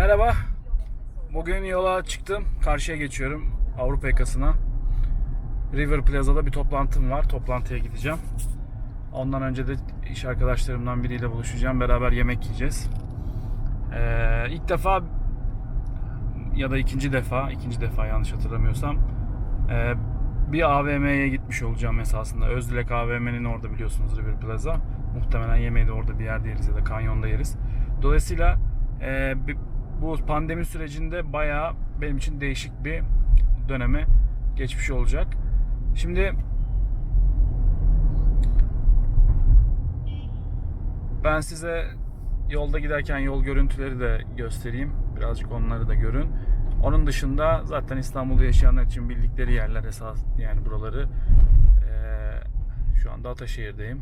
Merhaba. Bugün yola çıktım. Karşıya geçiyorum. Avrupa yakasına. River Plaza'da bir toplantım var. Toplantıya gideceğim. Ondan önce de iş arkadaşlarımdan biriyle buluşacağım. Beraber yemek yiyeceğiz. Ee, ilk defa ya da ikinci defa, ikinci defa yanlış hatırlamıyorsam ee, bir AVM'ye gitmiş olacağım esasında. Özdilek AVM'nin orada biliyorsunuz River Plaza. Muhtemelen yemeği de orada bir yerde yeriz ya da kanyonda yeriz. Dolayısıyla bi- bu pandemi sürecinde bayağı benim için değişik bir döneme geçmiş olacak. Şimdi ben size yolda giderken yol görüntüleri de göstereyim. Birazcık onları da görün. Onun dışında zaten İstanbul'da yaşayanlar için bildikleri yerler esas yani buraları. Ee, şu anda Ataşehir'deyim.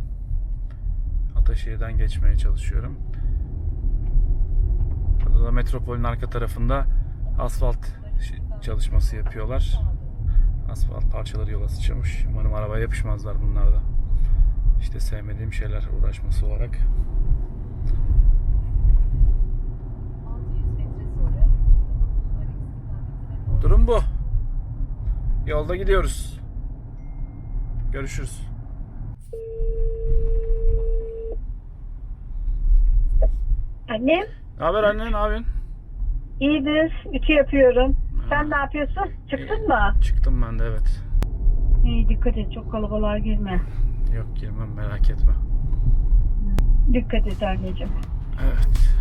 Ataşehir'den geçmeye çalışıyorum. Burada da metropolün arka tarafında asfalt çalışması yapıyorlar. Asfalt parçaları yola sıçramış. Umarım arabaya yapışmazlar bunlar da. İşte sevmediğim şeyler uğraşması olarak. 600 metre sonra Alex istikametine doğru Durum bu. Yolda gidiyoruz. Görüşürüz. Annem Ne haber anne? Ne yapıyorsun? iyidir. Ütü yapıyorum. Sen ne yapıyorsun? Çıktın İyi. mı? Çıktım ben de evet. İyi dikkat et. Çok kalabalığa girme. Yok girmem merak etme. Dikkat et anneciğim. Evet.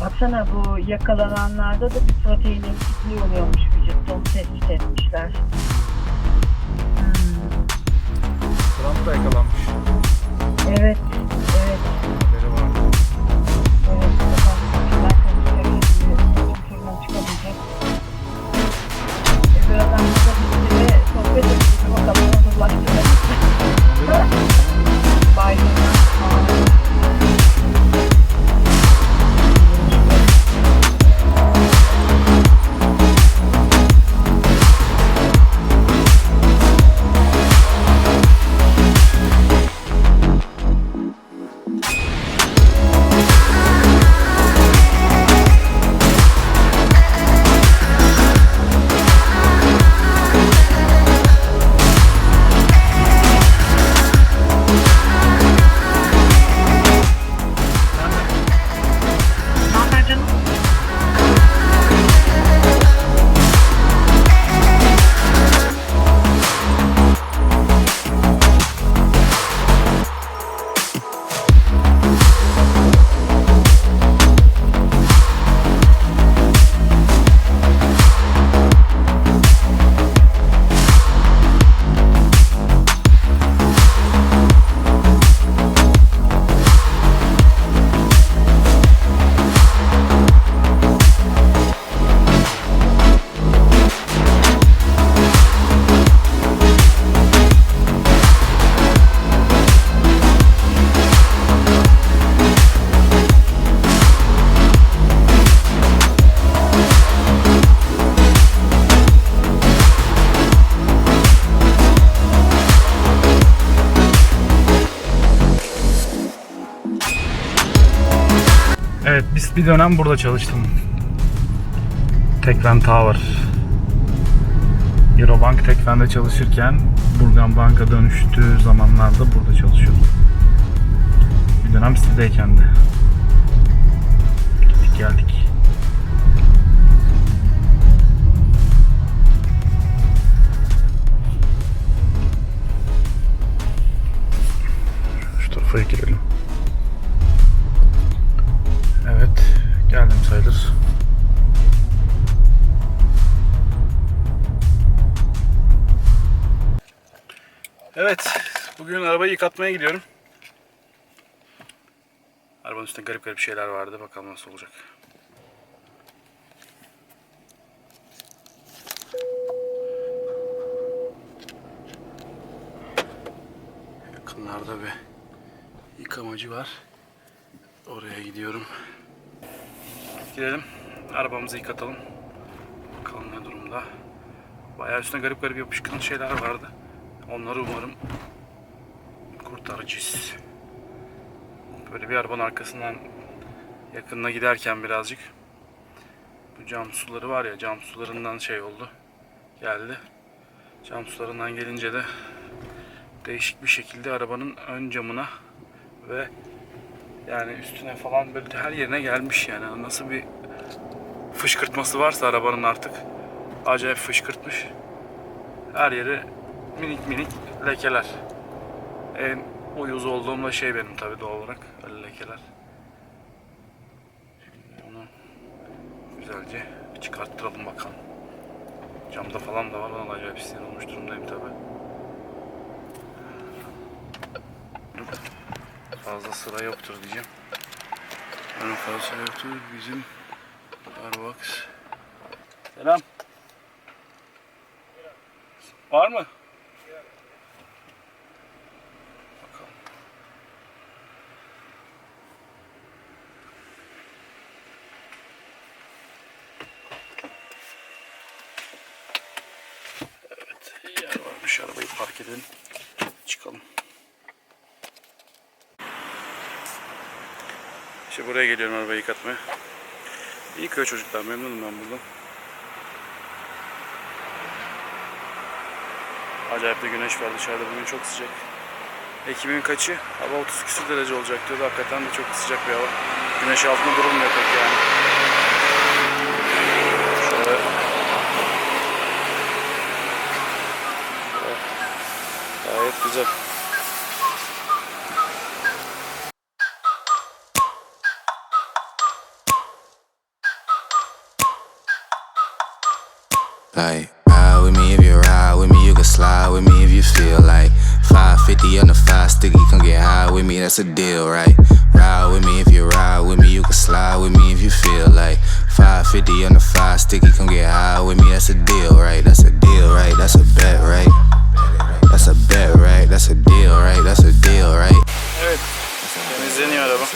Baksana bu yakalananlarda da bir protein eksikliği oluyormuş vücutta. Onu tespit etmişler. Hmm. Trump da yakalanmış. Evet. Evet biz bir dönem burada çalıştım. Tekfen Tower. Eurobank Tekfen'de çalışırken Burgan Bank'a dönüştüğü zamanlarda burada çalışıyordum. Bir dönem sizdeyken de. Gittik geldik. Şu tarafa girelim. Geldim sayılır. Evet, bugün arabayı yıkatmaya gidiyorum. Arabanın üstünde garip garip şeyler vardı. Bakalım nasıl olacak. Yakınlarda bir yıkamacı var. Oraya gidiyorum. Gidelim. Arabamızı yıkatalım. Bakalım ne durumda. Bayağı üstüne garip garip yapışkan şeyler vardı. Onları umarım kurtaracağız. Böyle bir arabanın arkasından yakınına giderken birazcık Bu cam suları var ya cam sularından şey oldu. Geldi. Cam sularından gelince de değişik bir şekilde arabanın ön camına ve yani üstüne falan böyle her yerine gelmiş yani. Nasıl bir fışkırtması varsa arabanın artık acayip fışkırtmış. Her yeri minik minik lekeler. En uyuz olduğum da şey benim tabi doğal olarak lekeler. Şimdi onu güzelce çıkarttıralım bakalım. Camda falan da var. Ona acayip sinir olmuş durumdayım tabi. Fazla sıra yoktur diyeceğim. Yani fazla sıra yoktur. Bizim Starbucks. Selam. Var mı? Bakalım. Evet, yer varmış. Arabayı park edelim. Çıkalım. İşte buraya geliyorum arabayı yıkatmaya. İyi köy çocuklar. Memnunum ben buradan. Acayip de güneş var dışarıda bugün çok sıcak. Ekim'in kaçı? Hava 30 küsur derece olacak diyordu. Hakikaten de çok sıcak bir hava. Güneş altında durulmuyor pek yani. Şöyle. Evet. Gayet güzel. Like, ride with me if you ride with me, you can slide with me if you feel like 550 on the five sticky, come get high with me, that's a deal, right? Ride with me if you ride with me, you can slide with me if you feel like 550 on the five sticky, come get high with me, that's a deal, right? That's a deal, right? That's a bet, right? That's a bet, right? That's a deal, right? That's a deal, right? Evet. Temizleniyor araba.